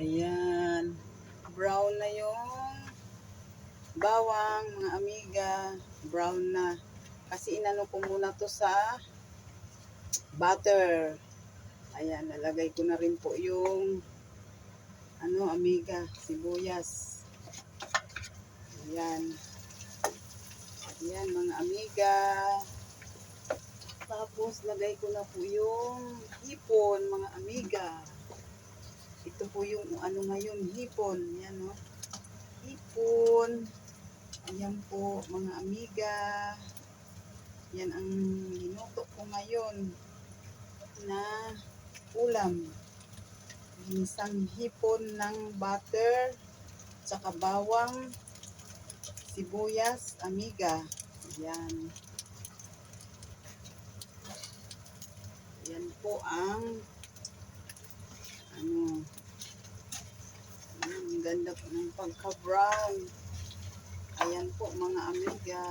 Ayan. Brown na yung bawang, mga amiga. Brown na. Kasi inano ko muna to sa butter. Ayan, nalagay ko na rin po yung ano, amiga, sibuyas. Ayan. Ayan, mga amiga. Tapos, lagay ko na po yung hipon, mga amiga. Ito po yung ano ngayon, hipon. Yan, no? Hipon. Ayan po, mga amiga. Yan ang ginuto ko ngayon na ulam. Ginisang hipon ng butter, tsaka bawang, sibuyas, amiga. Yan. Yan po ang ano ganda po ng pagka-brown. Ayan po mga amiga.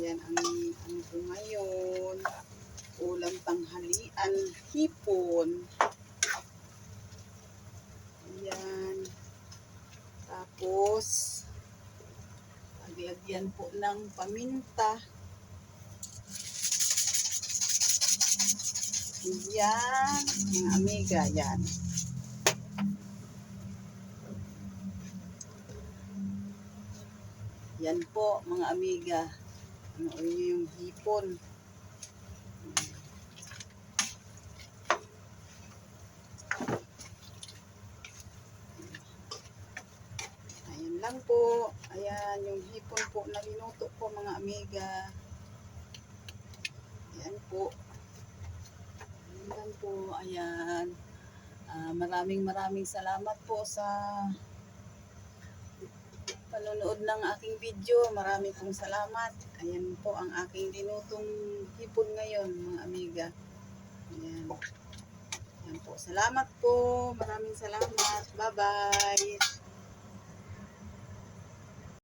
Yan ang ano po ngayon. Ulam tanghalian, hipon. Ayan. Tapos, paglagyan po ng paminta. Yan, mga amiga, yan. Yan po, mga amiga. Ano yun yung hipon. Ayan lang po. Ayan, yung hipon po na linuto po, mga amiga. Ayan po. Ayan po. Ayan. Ah, maraming maraming salamat po sa panonood ng aking video. Marami pong salamat. Ayan po ang aking linutong hipon ngayon, mga amiga. Ayan. Ayan po. Salamat po. Maraming salamat. Bye-bye.